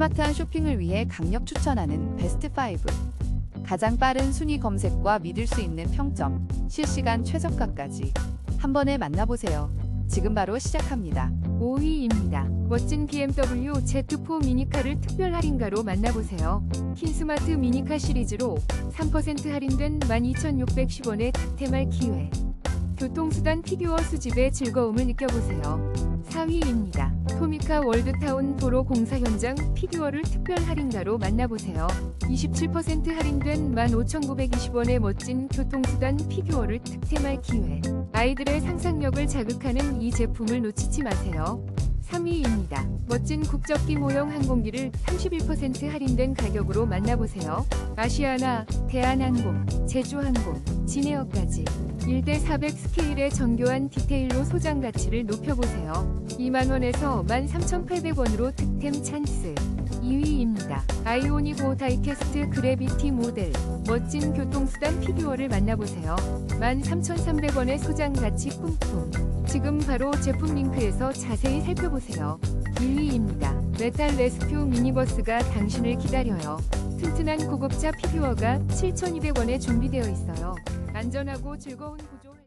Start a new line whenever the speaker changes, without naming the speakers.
스마트한 쇼핑을 위해 강력 추천하는 베스트 5. 가장 빠른 순위 검색과 믿을 수 있는 평점, 실시간 최저가까지 한 번에 만나보세요. 지금 바로 시작합니다.
5위입니다. 멋진 BMW Z4 미니카를 특별 할인가로 만나보세요. 킨스마트 미니카 시리즈로 3% 할인된 12,610원의 득템할 기회. 교통수단 피규어 수집의 즐거움을 느껴보세요. 4위입니다. 토미카 월드타운 도로 공사 현장 피규어를 특별 할인가로 만나보세요. 27% 할인된 15,920원의 멋진 교통수단 피규어를 득템할 기회. 아이들의 상상력을 자극하는 이 제품을 놓치지 마세요. 3위입니다. 멋진 국적기 모형 항공기를 31% 할인된 가격으로 만나보세요. 아시아나, 대한항공, 제주항공, 진에어까지 1대 400 스케일의 정교한 디테일로 소장 가치를 높여보세요. 2만원에서 13,800원으로 득템 찬스. 2위입니다. 아이오닉 5 다이캐스트 그래비티 모델 멋진 교통수단 피규어를 만나보세요. 13,300원의 소장 가치 뿜뿜. 지금 바로 제품 링크에서 자세히 살펴보세요. 1위입니다. 메탈 레스큐 미니버스가 당신을 기다려요. 튼튼한 고급차 피규어가 7,200원에 준비되어 있어요. 안전하고 즐거운 구조.